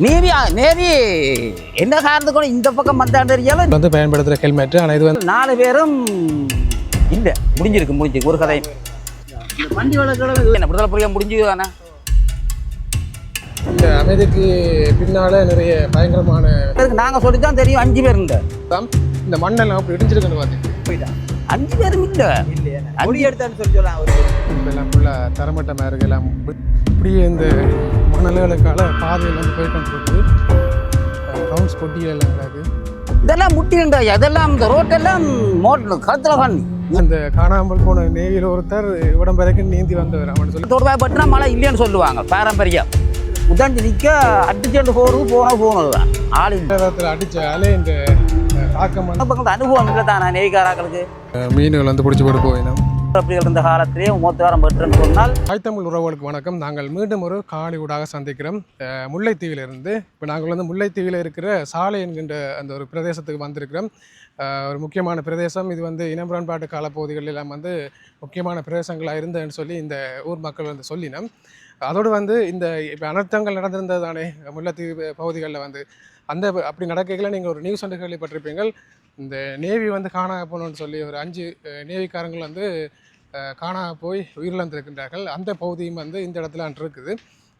Navy navy என்ன காரணத்துக்கு இந்த பக்கம் வந்தாண்டு தெரியல வந்து பயன்படுத்துகிற ஹெல்மெட் ஆனால் இது வந்து நாலு பேரும் இல்லை முடிஞ்சிருக்கு முடிஞ்சிருக்கு. ஒரு கதை வண்டி வளர்க்கறது என்ன விடுதலை புரிய முடிஞ்சது தானே இந்த அமைதிக்கு பின்னால் நிறைய பயங்கரமான நாங்கள் சொல்லி தான் தெரியும் அஞ்சு பேர் இந்த இந்த மண்ணெல்லாம் அப்படி இடிஞ்சிருக்குன்னு பார்த்தீங்க அஞ்சு பேரும் இல்லை. மொழி எடுத்தான்னு சொல்லி சொல்லலாம் ஃபுல்லாக தரமட்டமாக இருக்கு எல்லாம் இப்படியே இந்த மணல்களுக்கால பாதையில் வந்து போயிட்டு இருக்கு ரவுண்ட்ஸ் பொட்டியில் எல்லாம் கிடக்கு இதெல்லாம் முட்டிண்டா அதெல்லாம் இந்த ரோட்டெல்லாம் மோட்டர் கழுத்தில் காணி அந்த காணாமல் போன நேவியில் ஒருத்தர் உடம்பு வரைக்கும் நீந்தி வந்தவர் அவன் சொல்லி தொடுவாய் பட்டினா மழை இல்லைன்னு சொல்லுவாங்க பாரம்பரியம். உதாஞ்சி நிற்க அடிச்சுட்டு போகிறது போன போனது தான் ஆள் இல்லை. நேரத்தில் அடித்தாலே இந்த தாக்கம் அனுபவம் இல்லை தானே நெய்காராக்களுக்கு அஹ், மீன்கள் வந்து பிடிச்சி போட்டு போயிடும் அப்படி இருந்த காலத்திலேயே மூத்தவாரம் பெற்றுன்னு சொன்னால் உறவுகளுக்கு வணக்கம். நாங்கள் மீண்டும் ஒரு காணொளி ஊடாக சந்திக்கிறோம். அஹ், முல்லைத்தீவிலிருந்து இப்போ நாங்கள் வந்து முல்லைத்தீவில் இருக்கிற சாலை என்கின்ற அந்த ஒரு பிரதேசத்துக்கு வந்திருக்கிறோம். ஒரு முக்கியமான பிரதேசம். இது வந்து இனம்புறன்பாட்டு காலப்பகுதிகள் எல்லாம் வந்து முக்கியமான பிரதேசங்களாக இருந்ததுன்னு சொல்லி இந்த ஊர் மக்கள் வந்து சொல்லினோம். அதோடு வந்து இந்த இப்போ அனர்த்தங்கள் நடந்திருந்தது தானே முல்லைத்தீவு பகுதிகளில் வந்து. அந்த அப்படி நடக்கைகளை நீங்கள் ஒரு நியூஸ் ஒன்று கேள்விப்பட்டிருப்பீங்கள் இந்த நேவி வந்து காணா போகணும்னு சொல்லி ஒரு அஞ்சு நேவிக்காரங்கள் வந்து காணாக போய் உயிரிழந்திருக்கின்றார்கள். அந்த பகுதியும் வந்து இந்த இடத்துல அன்று இருக்குது.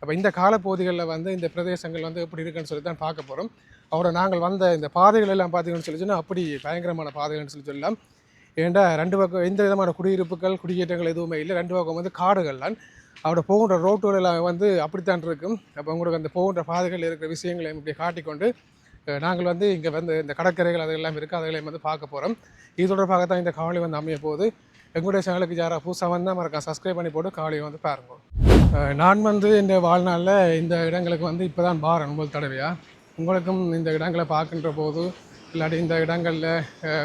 அப்போ இந்த காலப்பகுதிகளில் வந்து இந்த பிரதேசங்கள் வந்து எப்படி இருக்குன்னு சொல்லி தான் பார்க்க போகிறோம் அவரை நாங்கள் வந்த இந்த பாதைகள் எல்லாம் பார்த்தீங்கன்னு சொல்லி சொன்னால் அப்படி பயங்கரமான பாதைகள்னு சொல்லி சொல்லலாம். ஏன்டா ரெண்டு பக்கம் எந்த விதமான குடியிருப்புகள் குடியேற்றங்கள் எதுவுமே இல்லை. ரெண்டு பக்கம் வந்து காடுகள் தான் போகின்ற ரோட்டுகள் எல்லாம் வந்து அப்படித்தான் இருக்கும். அப்போ உங்களுக்கு அந்த போகின்ற பாதைகள் இருக்கிற விஷயங்களை இப்படி காட்டிக்கொண்டு நாங்கள் வந்து இங்கே வந்து இந்த கடற்கரைகள் அதெல்லாம் இருக்குது அதெல்லாம் வந்து பார்க்க போகிறோம் இது தொடர்பாக தான் இந்த காவலி வந்து அமைய போகுது. எங்களுடைய சேனலுக்கு யாராக புதுசாக வந்தால் மறக்காம சப்ஸ்கிரைப் பண்ணி போட்டு காவலியை வந்து பாருங்க. நான் வந்து இந்த வாழ்நாளில் இந்த இடங்களுக்கு வந்து இப்போ தான் பாரன் முதல் தடவையாக உங்களுக்கும் இந்த இடங்களை பார்க்கின்ற போது இல்லாட்டி இந்த இடங்களில்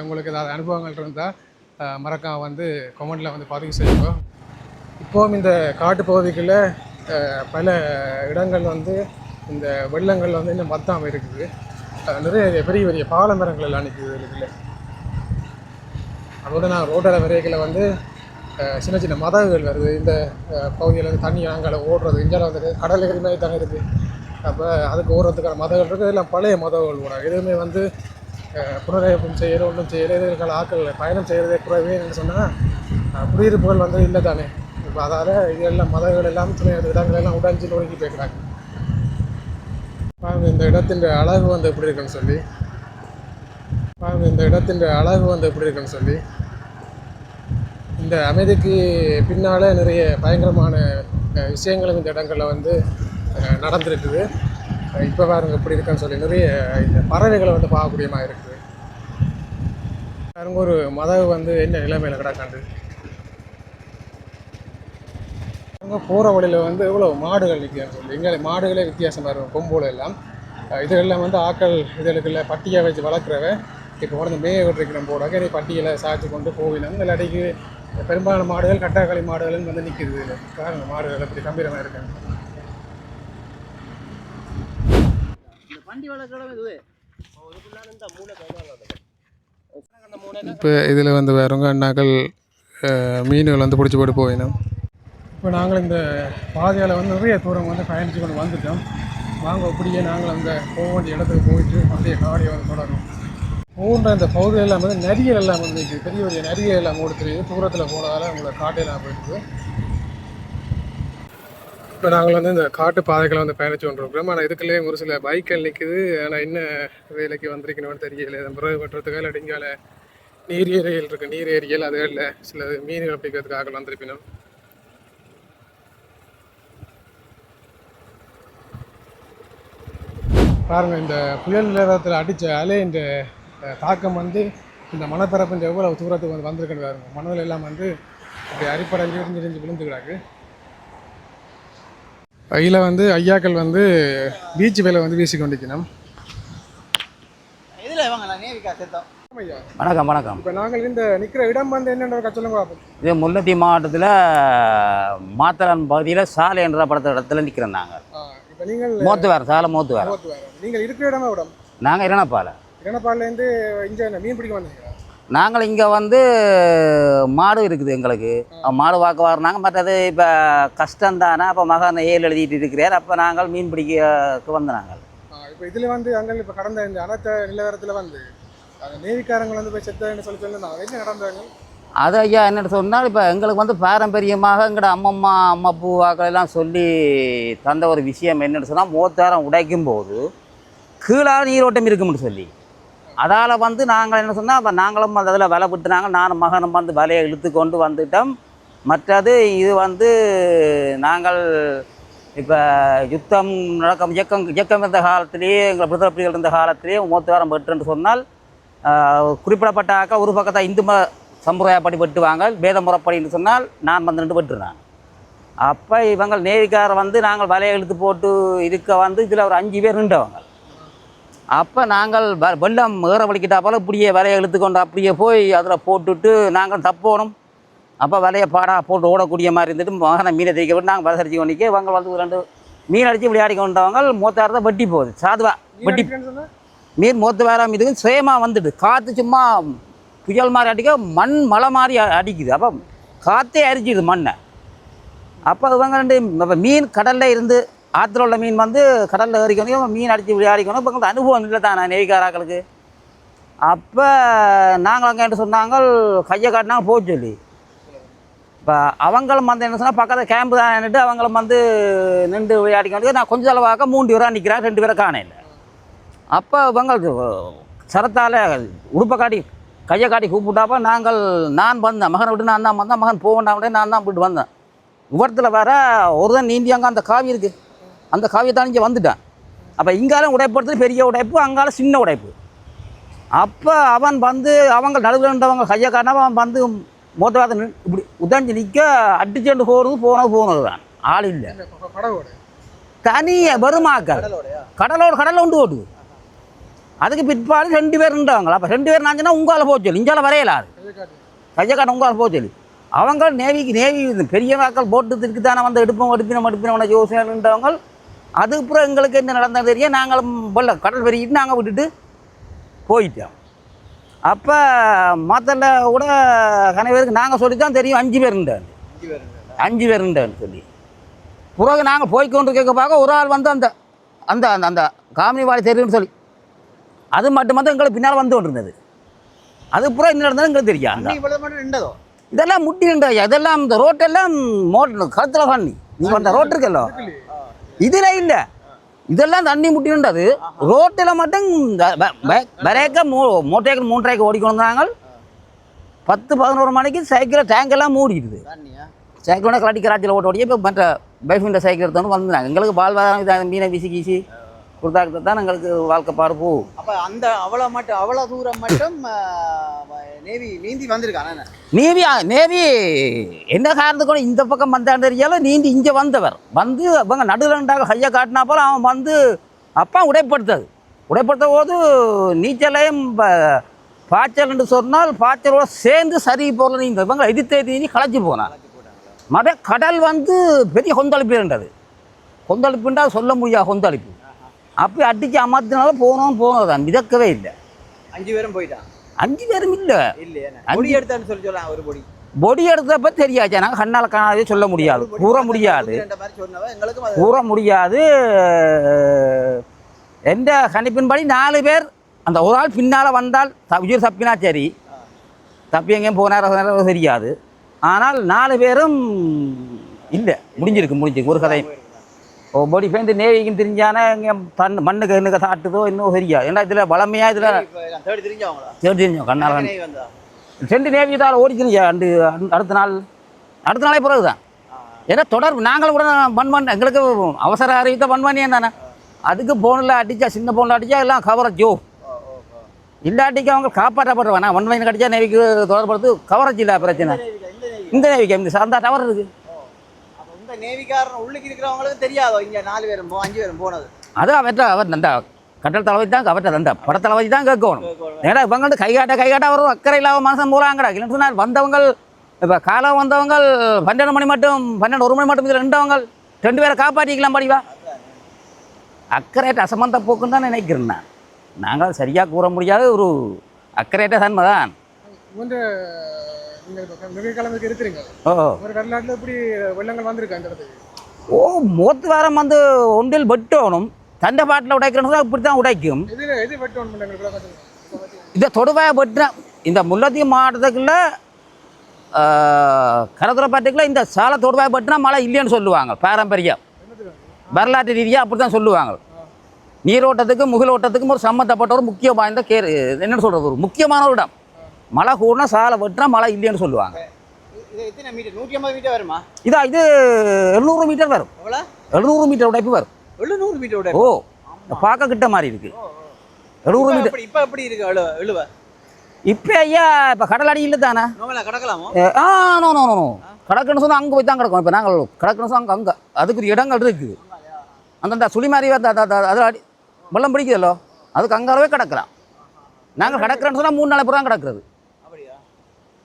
உங்களுக்கு ஏதாவது அனுபவங்கள் இருந்தால் மறக்காம வந்து கொமெண்டில் வந்து பதிவு செய்யுங்க. இப்போவும் இந்த காட்டு பகுதிகளில் பல இடங்கள் வந்து இந்த வெள்ளங்கள் வந்து இன்னும் மத்தாமல் இருக்குது. நிறைய பெரிய பெரிய பால மரங்கள் எல்லாம் நிற்குது இதில். அதோடு நான் ரோட்டில் விரைகளை வந்து சின்ன சின்ன மதகுகள் வருது. இந்த பகுதியில் வந்து தண்ணி அங்கே ஓடுறது இஞ்சால வந்துட்டு கடல் எகிரி மாதிரி தானே இருக்குது அப்போ அதுக்கு ஓடுறதுக்கான மதகுகள் இருக்குது இதெல்லாம் பழைய மதகுகள் கூட. எதுவுமே வந்து புனரமைப்பும் செய்யற ஒன்றும் செய்யற இதுக்கான ஆக்கள் பயணம் செய்கிறதே குறைவே சொன்னால் குடியிருப்புகள் வந்து இல்லை தானே இப்போ அதால் இதெல்லாம் மதங்கள் எல்லாம் சின்ன இடங்கள் எல்லாம் உடஞ்சி நொறுக்கி போய்க்கிறாங்க பாருங்கள் இந்த இடத்தின் அழகு வந்து எப்படி இருக்குன்னு சொல்லி. பாருங்கள் இந்த இடத்தின் அழகு வந்து எப்படி இருக்குன்னு சொல்லி. இந்த அமைதிக்கு பின்னால் நிறைய பயங்கரமான விஷயங்களும் இந்த இடங்களில் வந்து நடந்திருக்குது. இப்போ பாருங்கள் எப்படி இருக்குன்னு சொல்லி நிறைய இந்த பறவைகளை வந்து பார்க்கக்கூடியமாக இருக்குது. பாருங்க ஒரு மதவு வந்து என்ன நிலைமையில் கிடக்காண்டு. அங்கே போகிற வழியில் வந்து எவ்வளோ மாடுகள் நிற்கிறான்னு சொல்லி இங்கே மாடுகளே வித்தியாசமாக இருக்கும் கொம்போல எல்லாம். இதெல்லாம் வந்து ஆக்கள் இதுகளுக்குள்ள பட்டியை வச்சு வளர்க்குறவ இப்போ வந்து மேய விட்டுருக்கிறோம் போடாக்க நீ பட்டியலை சாய்ச்சி கொண்டு போவினோம். இல்லாட்டிக்கு பெரும்பாலான மாடுகள் கட்டாக்களி மாடுகள்னு வந்து நிற்கிது இதில். பாருங்க மாடுகள் எப்படி கம்பீரமாக இருக்காங்க. இது இப்போ இதில் வந்து வேறவங்க அண்ணாக்கள் மீன்கள் வந்து பிடிச்சி போட்டு போயினோம். இப்போ நாங்கள் இந்த பாதையால் வந்து நிறைய தூரம் வந்து பயணித்து கொண்டு வந்துட்டோம். வாங்க அப்படியே நாங்கள் அந்த போக வேண்டிய இடத்துக்கு போயிட்டு அப்படியே காடியை வந்து தொடரும் போன்ற இந்த பகுதியில் எல்லாம் வந்து நரியல் எல்லாம் வந்து இருக்குது பெரிய பெரிய நரியல் எல்லாம் கொடுத்துருக்கு தூரத்தில் போனதால் உங்களை காட்டையெல்லாம் போயிட்டு இப்போ நாங்கள் வந்து இந்த காட்டு பாதைகளை வந்து பயணிச்சு கொண்டிருக்கிறோம். ஆனால் இதுக்குள்ளேயே ஒரு சில பைக்கள் நிற்குது. ஆனால் என்ன வேலைக்கு வந்திருக்கணும்னு தெரியல. பிறகு வெட்டுறதுக்கு இல்லாட்டி இங்கால நீர் ஏரியல் இருக்குது நீர் ஏரிகள் அதுகளில் சில மீன்கள் பிடிக்கிறதுக்காக வந்திருப்பினோம் பாருங்கள் இந்த புயல் நிலவரத்தில் அடித்த அலை இந்த தாக்கம் வந்து இந்த மணப்பரப்பு எவ்வளவு தூரத்துக்கு வந்து வந்திருக்குன்னு பாருங்க. மணல் எல்லாம் வந்து அப்படி அரிப்படைஞ்சு இடிஞ்சு விழுந்து கிடக்கு. கையில் வந்து ஐயாக்கள் வந்து பீச் வேலை வந்து வீசி கொண்டிருக்கணும். இதில் வாங்கலாம் நேவிக்கா சேர்த்தோம். ஐயா வணக்கம் வணக்கம். இப்போ நாங்கள் இந்த நிற்கிற இடம் வந்து என்னென்ற சொல்லுங்க பார்ப்போம் இது முல்லைத்தீவு மாவட்டத்தில் மாத்தளன் பகுதியில் சாலை என்ற படத்த இடத்துல நிற்கிறோம் நாங்கள் இப்போ நீங்கள் மூத்து வேறு சாலை மூத்து வேறு போத்து வேறு நீங்கள் இருக்கிற இடமா இடம் நாங்கள் இரணப்பாலை. இரணப்பாலேருந்து இங்கே மீன் பிடிக்க வந்தீங்களா நாங்கள் இங்கே வந்து மாடு இருக்குது எங்களுக்கு. மாடு வாக்க வரணாங்க மற்றது இப்போ கஷ்டம் தானே அப்போ மகன் ஏழு எழுதிட்டு இருக்கிறார். அப்போ நாங்கள் மீன் பிடிக்க வந்த நாங்கள் இப்போ இதில் வந்து அங்கே இப்போ கடந்த இந்த அனர்த்த நிலவரத்தில் வந்து அந்த நேவிக்காரங்க வந்து போய் செத்தன்னு சொல்லி சொல்லியிருந்தாங்க என்ன நடந்தாங்க அது ஐயா என்ன சொன்னால் இப்போ எங்களுக்கு வந்து பாரம்பரியமாக எங்களோட அம்மம்மா அம்மா பூவாக்கள் எல்லாம் சொல்லி தந்த ஒரு விஷயம் என்னென்னு சொன்னால் மூத்தாரம் உடைக்கும் போது கீழாக நீரோட்டம் இருக்கும்னு சொல்லி. அதால் வந்து நாங்கள் என்ன சொன்னால் அப்போ நாங்களும் அந்த அதில் வலை விட்டுனாங்க நானும் மகனும் வந்து வலையை இழுத்து கொண்டு வந்துட்டோம். மற்றது இது வந்து நாங்கள் இப்போ யுத்தம் நடக்கும் இயக்கம் இயக்கம் இருந்த காலத்திலேயே எங்கள் விடுதலை புலிகள் இருந்த காலத்திலேயே மூத்தாரம் பெற்றுன்னு சொன்னால் குறிப்பிடப்பட்ட ஆக்கள் ஒரு பக்கத்தை இந்து ம சம்பிரதாயப்படி வெட்டுவாங்க வேத முறைப்படின்னு சொன்னால் நான் வந்து ரெண்டு வெட்டுறேன் அப்போ இவங்க நேவிக்கார வந்து நாங்கள் வலையை இழுத்து போட்டு இருக்க வந்து இதில் ஒரு அஞ்சு பேர் நின்றவங்க. அப்போ நாங்கள் வ- வெள்ளம் ஏற வலிக்கிட்டா போல இப்படியே வலையை இழுத்து கொண்டு அப்படியே போய் அதில் போட்டுட்டு நாங்கள் தப்போணும். அப்போ வலையை பாடா போட்டு ஓடக்கூடிய மாதிரி இருந்துட்டு மகனை மீனை தேய்க்க விட்டு நாங்கள் வலை அடிச்சு கொண்டிக்க இவங்க வந்து ஒரு ரெண்டு மீன் அடித்து விளையாடி கொண்டவங்க மூத்தாரத்தை வெட்டி போகுது. சாதுவா வெட்டி மீன் மூத்த வேற இதுக்கு சுயமாக வந்துட்டு காற்று சும்மா புயல் மாதிரி அடிக்க மண் மழை மாதிரி அடிக்குது. அப்போ காற்றே அரிச்சிது மண்ணை. அப்போ இவங்க ரெண்டு இப்போ மீன் கடலில் இருந்து ஆற்றுல உள்ள மீன் வந்து கடலில் ஏறிக்கணும் மீன் அடித்து விளையாடிக்கணும் இப்போ அனுபவம் இல்லை தானே நெய்காராக்களுக்கு அப்போ நாங்கள் அங்கே என்ன சொன்னாங்க கையை காட்டினாங்க போக சொல்லி. இப்போ அவங்களும் வந்து என்ன சொன்னால் பக்கத்தில் கேம்பு தான் நின்றுட்டு அவங்களும் வந்து நின்று விளையாடிக்கணும் நான் கொஞ்சம் அளவாக மூன்று பேராக நிற்கிறேன் ரெண்டு பேரை காணையில் அப்போ இவங்களுக்கு சரத்தால் உடுப்பை காட்டி கையை காட்டி கூப்பிட்டாப்ப நாங்கள் நான் வந்தேன். மகனை விட்டு நான் தான் வந்தேன். மகன் போவேண்டாம் நான் தான் போயிட்டு வந்தேன். விவரத்தில் வேற ஒரு தான் நீந்தி அங்கே அந்த காவி இருக்குது அந்த காவியை தான் இங்கே வந்துட்டேன். அப்போ இங்காலும் உடைப்படுறது பெரிய உடைப்பு அங்கால சின்ன உடைப்பு. அப்போ அவன் வந்து அவங்க நடுவில் இருந்தவங்க கையை காட்டினா அவன் வந்து நின்னு இப்படி உதஞ்சு நிற்க அடிச்சுட்டு போகிறது போனது போனது தான். ஆள் இல்லை. தனியாக கடலோடயா? கடலோடு கடலில் உண்டு ஓட்டுது. அதுக்கு பிற்பாடு ரெண்டு பேர் நின்றாங்களா அப்போ ரெண்டு பேர் நாஞ்சுன்னா உங்களால் போக சொல்லி. இஞ்சால வரையலாது கையக்காட்ட உங்களால் போக சொல்லி. அவங்க நேவிக்கு நேவி பெரிய வாக்கள் போட்டு திருக்கு தானே வந்து எடுப்போம் எடுப்பினோம் எடுப்பினோம் யோசனைன்றவங்க அதுக்கப்புறம் எங்களுக்கு என்ன நடந்தது தெரியும் நாங்களும் வெள்ள கடல் பெருகிட்டு நாங்கள் விட்டுட்டு போயிட்டோம். அப்போ மற்றல கூட கன பேருக்கு நாங்கள் சொல்லி தான் தெரியும். அஞ்சு பேர் இருந்தாங்க அஞ்சு பேர் இருந்தாங்க. இருந்தான்னு சொல்லி. பிறகு நாங்கள் போய்க்கொண்டு கேட்க பார்க்க ஒரு ஆள் வந்து அந்த அந்த அந்த அந்த காமினி வாழை தெரியும்னு சொல்லி. அது மட்டும் வந்து எங்களுக்கு பின்னால் வந்து கொண்டிருந்தது. அது பூரா என்ன நடந்தது எங்களுக்கு தெரியாது மட்டும் நின்றதோ? இதெல்லாம் முட்டி ஐயா இதெல்லாம் இந்த ரோட்டெல்லாம் மோட்டர் கழுத்தில் பண்ணி நீங்கள் அந்த ரோட்டு இருக்கല്ലോ இதில் இல்லை. இதெல்லாம் தண்ணி முட்டின்றது ரோட்டில் மட்டும் வரைக்க மூ மோட்டர் மூன்றரைக்கு ஓடிக்கொண்டு வந்தாங்க. பத்து பதினோரு மணிக்கு சைக்கிள் டேங்கெல்லாம் மூடிடுது. தண்ணியா? சைக்கிளோட கலாட்டி கராச்சியில் ஓட்ட ஓடியே இப்போ மற்ற பைஃபிண்ட சைக்கிள் எடுத்தோன்னு வந்தாங்க. எங்களுக்கு இதை மீனை வீசி கீசி. கொடுத்தாக்க தான் எங்களுக்கு வாழ்க்கை போகும் அப்ப அந்த அவ்வளவு மட்டும் அவ்வளவு தூரம் மட்டும் நேவி நீந்தி வந்திருக்கானே நேவி நேவி என்ன காரணத்துக்கு இந்த பக்கம் வந்தான்னு தெரியல நீந்தி இங்கே வந்தவர். வந்து அவங்க நடுலண்டாக கையை காட்டினா போல அவன் வந்து அப்பா உடைப்படுத்தது. உடைப்படுத்த போது நீச்சலையும் பாய்ச்சல் என்று சொன்னால் பாய்ச்சலோட சேர்ந்து சரி போல நீங்க இவங்க எதிர்த்து நீ களைச்சி போனான் மத கடல் வந்து பெரிய கொந்தளிப்பு இருந்தது. கொந்தளிப்புண்டா சொல்ல முடியாது கொந்தளிப்பு. அப்படி அடித்து அமர்த்தினால போனோம் போனது தான். மிதக்கவே இல்லை. அஞ்சு பேரும் போயிட்டான் அஞ்சு பேரும் இல்லை. பொடி எடுத்தான்னு சொல்லி சொல்லலாம் ஒரு பொடி. பொடி எடுத்தப்ப தெரியாது நாங்கள் கண்ணால் காணாதே சொல்ல முடியாது. கூற முடியாது. கூற முடியாது. எந்த கணிப்பின்படி நாலு பேர் அந்த ஒரு ஆள் பின்னால் வந்தால் உயிர் தப்பினா சரி. தப்பி எங்கேயும் போனாரோ தெரியாது. ஆனால் நாலு பேரும் இல்லை. முடிஞ்சிருக்கு முடிஞ்சிருக்கு. ஒரு கதை ஓ பொடி பேருந்து நேவிக்கும் தெரிஞ்சானே இங்கே தன் மண்ணுக்கு என்னக்கு தாட்டுதோ இன்னும் தெரியாது ஏன்னா இதில் வளமையாக இதில் தேடி தெரிஞ்சவங்களா? தெரிஞ்சோம் கண்ணால் ரெண்டு நேவி தான் ஓடிச்சுங்க அண்டு அடுத்த நாள். அடுத்த நாளே பிறகு தான் ஏன்னா தொடர்பு நாங்களும் கூட பண் பண்ண எங்களுக்கு அவசர அறிவித்த பண் பண்ணியே தானே? அதுக்கு ஃபோனில் அடித்தா சின்ன ஃபோனில் அடித்தா எல்லாம் கவரேஜ். இல்லாட்டிக்கு அவங்க காப்பாற்றப்படுவானா? ஒன் மைன் அடித்தா நேவிக்கு தொடர்படுத்து கவரேஜ் இல்லை பிரச்சனை. இந்த நேவிக்கா, இந்த அந்த டவர் இருக்குது இந்த நேவிக்காரன் உள்ளுக்கு இருக்கிறவங்களுக்கு தெரியாதோ? இங்க நாலு பேரும் போ அஞ்சு பேரும் போனது. அது அவற்ற அவர் அந்த கட்டல் தளபதி தான் அவற்ற அந்த படத்தளபதி தான் கேட்கணும். ஏன்னா இவங்க வந்து கைகாட்ட கைகாட்ட வரும் அக்கறை இல்லாத மனுஷன் போகிறாங்கடா இல்லைன்னு சொன்னால் வந்தவங்க இப்போ காலம் வந்தவங்க பன்னெண்டு மணி மட்டும் பன்னெண்டு ஒரு மணி மட்டும் இதில் ரெண்டவங்க ரெண்டு பேரை காப்பாற்றிக்கலாம் படிவா அக்கறையற்ற அசம்பந்த போக்குன்னு தான் நினைக்கிறேன் நான். நாங்கள் சரியாக கூற முடியாத ஒரு அக்கறையற்ற தன்மை தான். ஓ மூத்து வாரம் வந்து ஒன்றில் வெட்டணும். தண்டை பாட்டில் உடைக்கிறோம்னா இப்படி தான் உடைக்கும். இந்த தொடுவாயை பற்றின இந்த முல்லத்தீவு மாவட்டத்துக்குள்ள கடற்கரைப்பட்டுக்குள்ள இந்த சாலை தொடுவாயை பற்றினா மழை இல்லைன்னு சொல்லுவாங்க பாரம்பரியம் வரலாற்று ரீதியாக அப்படி தான் சொல்லுவாங்க நீரோட்டத்துக்கும் முகிலோட்டத்துக்கும் ஒரு சம்மந்தப்பட்ட ஒரு முக்கிய வாய்ந்த கேர் என்னன்னு சொல்கிறது ஒரு முக்கியமான ஒரு இடம். மழை கூடனா சாலை வெட்டினா மழை இல்லைன்னு சொல்லுவாங்க. இது இதா எழுநூறு மீட்டர் வரும். எழுநூறு மீட்டர் உடைப்பு வரும். எழுநூறு மீட்டர் ஓ பார்க்க கிட்ட மாதிரி இருக்கு. எழுநூறு மீட்டர். இப்ப எப்படி இருக்கு எழு எழுவ இப்போ ஐயா இப்போ கடல் அடியில் தானே? ஆ நோ நோ நோ கடக்குன்னு சொன்னால் அங்கே போய் தான் கிடக்கும். இப்போ நாங்கள் கடக்குன்னு சொன்னால் அங்கே அங்கே. அதுக்கு இடங்கள் இருக்குது அந்தந்த சுழி மாதிரி வந்து அது- அது- அது அடி வெள்ளம் பிடிக்குதല്ലോ அதுக்கு அங்காலவே கிடக்கலாம். நாங்கள் கிடக்குறேன்னு சொன்னால் மூணு நாள் புறம் கிடக்குறது அப்படியா இந்த பொங்கல் அடிக்கிற ஆட்டத்துக்கு என்ன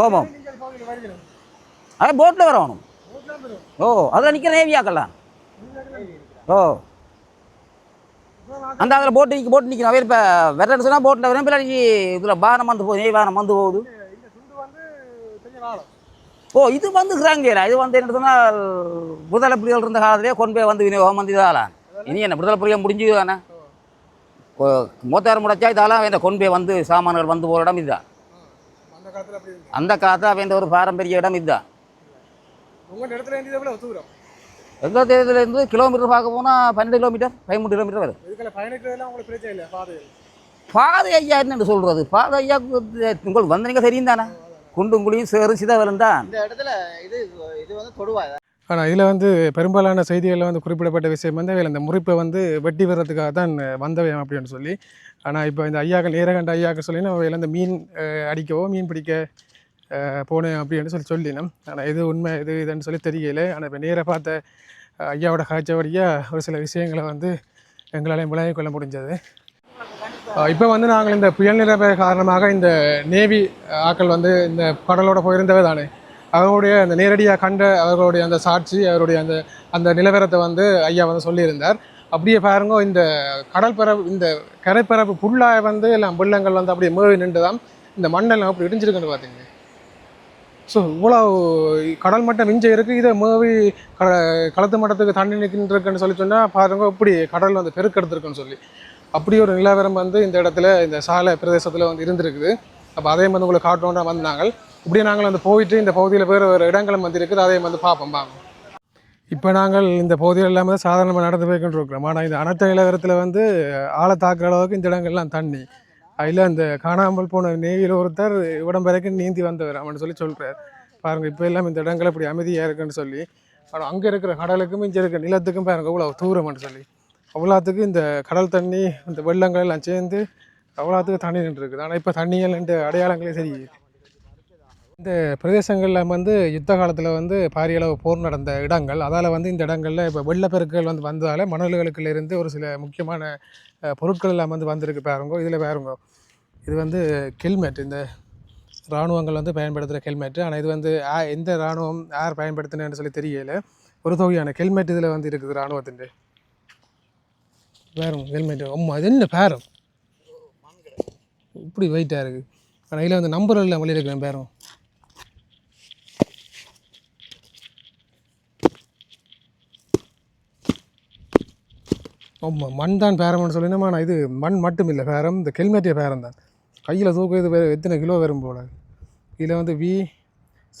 ஓமாம் நீங்கள் பகுதியில் வருகிறோம் அது போட்டில் வரணும் ஓ அதில் நிற்கிற நேவியாக்கலாம் ஓ. அந்த அதில் போட்டு நிற்க போட்டு நிற்கணும் அவர் இப்போ வெறன்னு சொன்னால் போட்டில் வரேன் பின்னாடி இதில் வாகனம் வந்து போகுது. நெய் வாகனம் வந்து போகுது. ஓ இது வந்து கிராங்கியரா இது வந்து என்ன சொன்னால் விடுதலை புலிகள் இருந்த காலத்திலே கொண்டு போய் வந்து விநியோகம் வந்து இதாகலாம். இனி என்ன விடுதலை புலிகள் முடிஞ்சது தானே மூத்தாறு முடைச்சா இதெல்லாம் இந்த கொண்டு போய் வந்து சாமான்கள் வந்து போகிற இடம் இதுதான். அந்த காலத்தில் இருந்து அவன் ஒரு பாரம்பரிய இடம் இதுதான். இருந்து எங்கள் தேதியிலேருந்து கிலோமீட்டர் பார்க்க போனால் பன்னெண்டு கிலோமீட்டர் பதிமூணு கிலோமீட்டர் வரும் இதுக்கெல்லாம் பயணிக்கிறதெல்லாம் உங்களுக்கு பிரச்சனை இல்லை பாதையில் பாதை ஐயா என்னன்னு சொல்கிறது பாதை ஐயா உங்களுக்கு வந்தீங்க தெரியும் தானே? குண்டும் குழியும் சேரும் சிதவலும் தான். இந்த இடத்துல இது இது வந்து தொடுவா? ஆனால் இதில் வந்து பெரும்பாலான செய்திகளில் வந்து குறிப்பிடப்பட்ட விஷயம் வந்து அவைகள் இந்த முறிப்பை வந்து வெட்டி வர்றதுக்காக தான் வந்தவன் அப்படின்னு சொல்லி. ஆனால் இப்போ இந்த ஐயாக்கள் நேரகண்ட ஐயாக்கள் சொல்லி அவையில் இந்த மீன் அடிக்கவோ மீன் பிடிக்க போனேன் அப்படின்னு சொல்லி சொல்லினோம். ஆனால் இது உண்மை இது இதுன்னு சொல்லி தெரியல. ஆனால் இப்போ நேராக பார்த்த ஐயாவோட காய்ச்சபடியாக ஒரு சில விஷயங்களை வந்து எங்களால் விளங்கிக் கொள்ள முடிஞ்சது. இப்போ வந்து நாங்கள் இந்த புயல் நிலவர காரணமாக இந்த நேவி ஆக்கள் வந்து இந்த கடலோட போயிருந்தவை தானே? அவருடைய அந்த நேரடியாக கண்ட அவர்களுடைய அந்த சாட்சி அவருடைய அந்த அந்த நிலவரத்தை வந்து ஐயா வந்து சொல்லியிருந்தார். அப்படியே பாருங்க இந்த கடல்பரப்பு இந்த கரைப்பரப்பு ஃபுல்லாக வந்து எல்லாம் வெள்ளங்கள் வந்து அப்படியே மேவி நின்றுதான் இந்த மண்ணெல்லாம் அப்படி இடிஞ்சிருக்குன்னு பார்த்தீங்க ஸோ இவ்வளோ கடல் மட்டம் மிஞ்ச இருக்குது இதை மேவி க களத்து மட்டத்துக்கு தண்ணி நிற்கின்றிருக்குன்னு சொல்லி சொன்னால் பாருங்க இப்படி கடல் வந்து பெருக்கெடுத்துருக்குன்னு சொல்லி. அப்படி ஒரு நிலவரம் வந்து இந்த இடத்துல இந்த சாலை பிரதேசத்தில் வந்து இருந்திருக்குது. அப்போ அதையும் வந்து உங்களுக்கு காட்டணும்னா வந்தாங்க. இப்படியே நாங்கள் வந்து போயிட்டு இந்த பகுதியில் வேறு வேறு இடங்களும் வந்து இருக்குது அதையும் வந்து பார்ப்போம் வாங்க. இப்போ நாங்கள் இந்த பகுதியில் எல்லாமே சாதாரணமாக நடந்து போய்கிட்டு இருக்கிறோம். ஆனால் இந்த அனர்த்த நிலவரத்தில் வந்து ஆளை தாக்குற அளவுக்கு இந்த இடங்கள்லாம் தண்ணி. அதில் அந்த காணாமல் போன நேவியில் ஒருத்தர் இவ்விடம் வரைக்கும் நீந்தி வந்தவர் அவன் சொல்லி சொல்கிறார் பாருங்கள் இப்போ எல்லாம் இந்த இடங்கள் இப்படி அமைதியாக இருக்குன்னு சொல்லி. ஆனால் அங்கே இருக்கிற கடலுக்கும் இங்கே இருக்கிற நிலத்துக்கும் பாருங்க இவ்வளோ தூரம்னு சொல்லி. அவ்வளோத்துக்கு இந்த கடல் தண்ணி இந்த வெள்ளங்கள் எல்லாம் சேர்ந்து அவ்வளோத்துக்கு தண்ணி நின்றுருக்குது. ஆனால் இப்போ தண்ணிகள் ரெண்டு அடையாளங்களே தெரியுது. இந்த பிரதேசங்களில் வந்து யுத்த காலத்தில் வந்து பாரிய அளவு போர் நடந்த இடங்கள் அதால் வந்து இந்த இடங்களில் இப்போ வெள்ளப்பெருக்கள் வந்து வந்ததால் மணல்களுக்குலேருந்து ஒரு சில முக்கியமான பொருட்கள் எல்லாம் வந்து வந்திருக்கு பாருங்க. இதில் பாருங்க. இது வந்து ஹெல்மெட் இந்த இராணுவங்கள் வந்து பயன்படுத்துகிற ஹெல்மெட் ஆனால் இது வந்து எந்த இராணுவம் யார் பயன்படுத்தினேன்னு சொல்லி தெரியல. ஒரு தொகையான ஹெல்மெட் இதில் வந்து இருக்குது இராணுவத்தின் பேரும் ஹெல்மெட் அம்மா அது என்ன பேரும் இப்படி வெயிட்டாக இருக்குது ஆனால் இதில் வந்து நம்பர் இல்லை வெளியே இருக்கிறேன் பேரும் மண் தான் பேரம்னு சொல்லினோமா நான் இது மண் மட்டும் இல்லை பேரம். இந்த கெல்மேட்டிய பேரம் தான். கையில் தூக்கு இது வேறு எத்தனை கிலோ வரும் போல. இதில் வந்து வி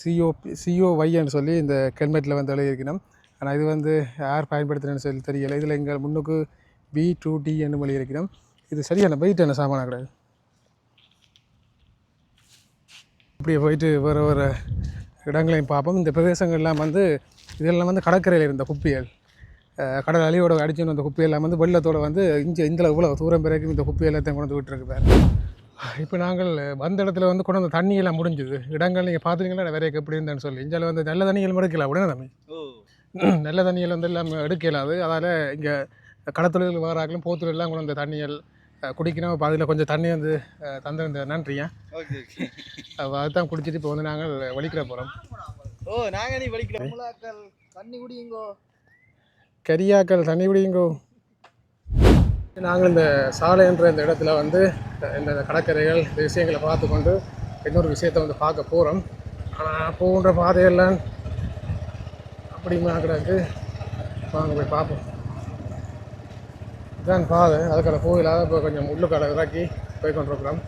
சிஓ சிஓ வையன்னு சொல்லி இந்த ஹெல்மெட்டில் வந்து எழுதியிருக்கணும். ஆனால் இது வந்து யார் பயன்படுத்துகிறேன்னு சொல்லி தெரியலை. இதில் எங்கள் முன்னுக்கு பி டூ டி என்று எழுதியிருக்கணும். இது சரியான போய்ட்டு என்ன சாமானாக கிடையாது அப்படியே போயிட்டு வேறு வேறு இடங்களையும் பார்ப்போம். இந்த பிரதேசங்கள்லாம் வந்து இதெல்லாம் வந்து கடற்கரையில் இருந்த குப்பிகள். கடல் அலையோட அடிச்சுன்னு வந்த குப்பியெல்லாம் வந்து வெள்ளத்தோட வந்து இங்கே இந்த இவ்வளோ தூரம் பிறகு இந்த குப்பி எல்லாத்தையும் கொண்டு விட்டுருக்கு பாரு. இப்போ நாங்கள் வந்த இடத்துல வந்து கொண்டு வந்து தண்ணி எல்லாம் முடிஞ்சுது. இடங்கள் நீங்கள் பார்த்துருங்களா வேறைக்கு எப்படி இருந்தேன்னு சொல்லி. இங்கே வந்து நல்ல தண்ணிகள் எடுக்கலாம் உடனே தம்பி. நல்ல தண்ணிகள் வந்து எல்லாம் எடுக்க இயலாது அதால் இங்கே கடத்தொழில் வராங்களும் போத்துல எல்லாம் கொண்டு வந்த தண்ணிகள் குடிக்கணும். அதில் கொஞ்சம் தண்ணி வந்து தந்திருந்த நன்றியா? அப்ப அதுதான் குடிச்சிட்டு இப்போ வந்து நாங்கள் வலிக்கிற போகிறோம் ஓ நாங்க நீ வலிக்கல முலாக்கள் தண்ணி குடியுங்கோ. கரியாக்கள் தண்ணி குடிங்கோ நாங்கள் இந்த சாலை என்ற இந்த இடத்துல வந்து இந்த கடற்கரைகள் இந்த விஷயங்களை பார்த்து கொண்டு இன்னொரு விஷயத்தை வந்து பார்க்க போகிறோம் ஆனால் போகின்ற பாதையெல்லாம் அப்படிமா கிடக்கு. வாங்க போய் பார்ப்போம். இதுதான் பாதை. அதுக்கான கோயிலாக இப்போ கொஞ்சம் உள்ளுக்கடை இறக்கி போய் கொண்டிருக்கிறோம்.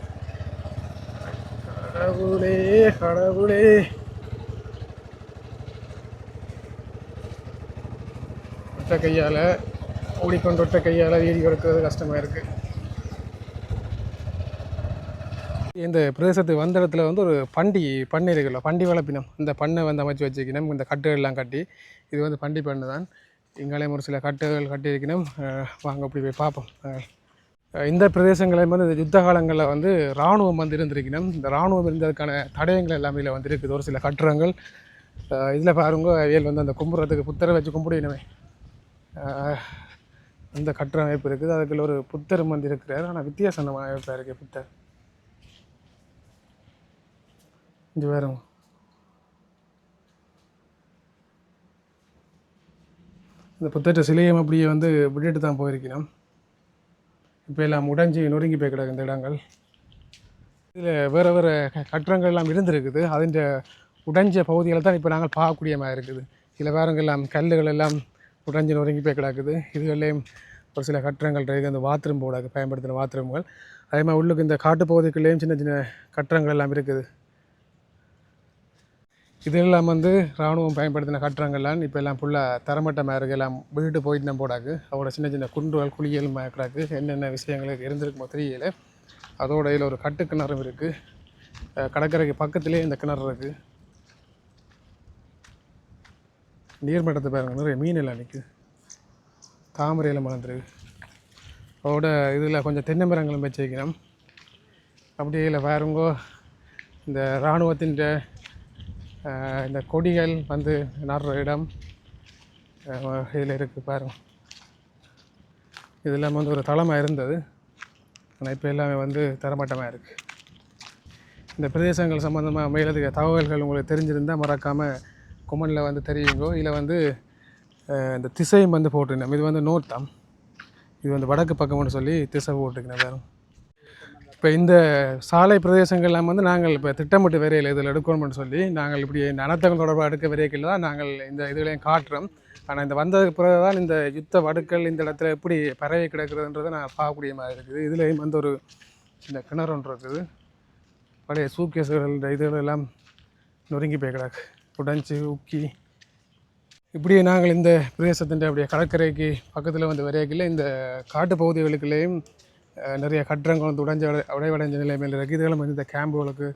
கடவுளே கடவுளே. ஒற்ற கையால் ஓடிக்கொண்டு ஒற்ற கையால் வீதி எடுக்கிறது கஷ்டமாக இருக்குது இந்த பிரதேசத்துக்கு வந்த இடத்துல வந்து ஒரு பண்டி பண்ணை இருக்குல்ல பண்டி வளர்ப்பினம் இந்த பண்ணை வந்து அமைச்சு வச்சுக்கணும் இந்த கட்டுகள்லாம் கட்டி இது வந்து பண்டி பண்ணு தான். இங்காலேயும் ஒரு சில கட்டுகள் கட்டியிருக்கணும். வாங்க அப்படி போய் பார்ப்போம். இந்த பிரதேசங்களையும் வந்து இந்த யுத்த காலங்களில் வந்து இராணுவம் வந்து இருந்திருக்கணும். இந்த இராணுவம் இருந்ததுக்கான தடயங்கள் எல்லாமே இதில் வந்து இருக்குது. ஒரு சில கட்டுறங்கள் இதில் பாருங்க வேல் வந்து அந்த கும்புறத்துக்கு புத்தரை வச்சு கும்பிடணுமே. அந்த கட்டுற அமைப்பு இருக்குது. அதுக்குள்ள ஒரு புத்தர் வந்து இருக்கிறார். ஆனால் வித்தியாசமான அமைப்பாக இருக்குது புத்தர். இங்கே வேறுங்க இந்த புத்தற்ற சிலையும் அப்படியே வந்து விட்டுட்டு தான் போயிருக்கணும். இப்போ எல்லாம் உடைஞ்சி நொறுங்கி போய் கிடக்கு இந்த இடங்கள். இதில் வேறு வேறு கட்டடங்கள் எல்லாம் இருந்திருக்குது. அதிൻ്റെ உடைஞ்ச பகுதிகளை தான் இப்போ நாங்கள் பார்க்கக்கூடிய மாதிரி இருக்குது. சில வேறுங்க எல்லாம் கல்லுகள் எல்லாம் உடைஞ்சி நொறுங்கி போய் கிடக்குது. இதுகளிலேயும் ஒரு சில கட்டடங்கள் இருக்குது அந்த பாத்ரூம் போடாது பயன்படுத்தின பாத்ரூம்கள் அதே மாதிரி உள்ளுக்கு இந்த காட்டுப்பகுதிக்குள்ளேயும் சின்ன சின்ன கட்டடங்கள் எல்லாம் இருக்குது. இதெல்லாம் வந்து இராணுவம் பயன்படுத்தின கட்டடங்கள்லாம் இப்போ எல்லாம் ஃபுல்லாக தரமட்டமாக இருக்குது எல்லாம் வீட்டு போயிட்டு தான் போடாக்கு அவரோட சின்ன சின்ன குன்றுகள் குளியல் கிடக்கு. என்னென்ன விஷயங்கள் இருந்திருக்குமோ தெரியல. அதோட இதில் ஒரு கட்டு கிணறும் இருக்குது கடற்கரைக்கு பக்கத்துலேயே இந்த கிணறு இருக்குது நீர்மட்டத்தை பாருங்க நிறைய மீன் எல்லாம் நிற்குது தாமரையில் மலர்ந்துருக்கு அதோட இதில் கொஞ்சம் தென்னை மரங்களும் வச்சு அப்படியே இல்லை பாருங்கோ இந்த இராணுவத்தின் இந்த கொடிகள் வந்து நடுற இடம் இதில் இருக்குது பாருங்க. இது இல்லாமல் வந்து ஒரு தளமாக இருந்தது. ஆனால் இப்போ எல்லாமே வந்து தரமட்டமாக இருக்குது இந்த பிரதேசங்கள் சம்மந்தமாக மேலதிக தகவல்கள் உங்களுக்கு தெரிஞ்சிருந்தால் மறக்காமல் கொமனில் வந்து தெரியுங்கோ? இல்லை வந்து இந்த திசையும் வந்து போட்டிருந்தோம் இது வந்து நோர்த்தம். இது வந்து வடக்கு பக்கம்னு சொல்லி திசை போட்டிருக்கேன் வேறு இப்போ இந்த சாலை பிரதேசங்கள்லாம் வந்து நாங்கள் இப்போ திட்டமிட்டு வரையில் இதில் எடுக்கணும்னு சொல்லி நாங்கள் இப்படி இந்த அனர்த்தங்கள் தொடர்பாக எடுக்க வரையில் தான் நாங்கள் இந்த இதுகளையும் காட்டுறோம். ஆனால் இந்த வந்ததுக்கு பிறகு தான் இந்த யுத்த வடுக்கள் இந்த இடத்துல எப்படி பரவி கிடக்குதுன்றதை நான் பார்க்கக்கூடிய மாதிரி இருக்குது. இதுலேயும் வந்து ஒரு இந்த கிணறு ஒன்று இருக்குது. பழைய சூக்கேசுகள் இந்த இதுகளெல்லாம் நொறுங்கி போய் கிடக்கு. உடைஞ்சி உக்கி இப்படியே நாங்கள் இந்த பிரதேசத்தின் அப்படியே கடற்கரைக்கு பக்கத்தில் வந்து வரையக்கில் இந்த காட்டு பகுதிகளுக்குள்ளேயும் நிறைய கட்டிடங்கள் வந்து உடைஞ்ச உடைவடைஞ்ச நிலைமையில் இருக்குது இதெல்லாம் வந்து இந்த கேம்புகளுக்கு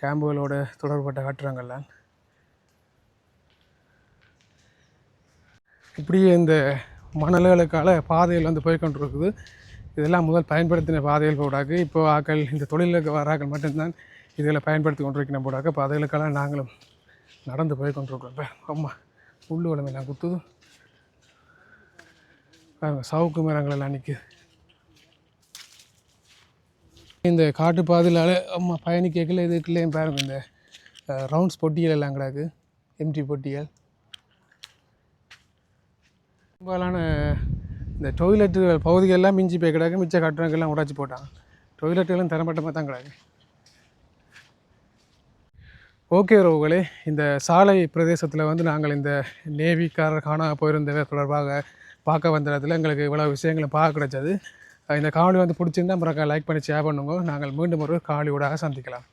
கேம்புகளோட தொடர்பட்ட கட்டிடங்கள்லாம் இப்படியே இந்த மணல்களுக்கால பாதைகள் வந்து போய் கொண்டிருக்குது இதெல்லாம் முதல் பயன்படுத்தின பாதைகள் போடாக்கு இப்போ ஆக்கள் இந்த தொழிலுக்கு வராக்கள் மட்டும்தான் இதில் பயன்படுத்தி கொண்டிருக்கணும் போடாக்க பாதைகளுக்கெல்லாம் நாங்களும் நடந்து போய் கொண்டிருக்கோம் அம்மா உள்ளு வளமை நான் குத்துது சவுக்கு மரங்கள் எல்லாம் நிற்குது இந்த காட்டு பாதையிலால் அம்மா பயணி கேட்கல இதுக்குள்ளேயும் பாருங்க இந்த ரவுண்ட்ஸ் பொட்டியல் எல்லாம் கிடாக்கு எம்டி பொட்டியல் பெரும்பாலான இந்த டொய்லெட்டுகள் பகுதிகளெல்லாம் மிஞ்சி போய் கிடாக்கு மிச்ச கட்டணங்கள்லாம் உடைச்சி போட்டாங்க. டொய்லெட்டுகளும் தரமட்டமாக தான் கிடாக்கு. ஓகே ரோகளே இந்த சாலை பிரதேசத்தில் வந்து நாங்கள் இந்த நேவிக்காரர் காண போயிருந்த தொடர்பாக பார்க்க வந்த இடத்துல எங்களுக்கு இவ்வளோ விஷயங்களும் பார்க்க கிடைச்சது. இந்த காணொலி வந்து பிடிச்சிருந்தா அப்புறம் லைக் பண்ணி ஷேர் பண்ணுங்க. நாங்கள் மீண்டும் ஒரு காணொளியோடாக சந்திக்கலாம்.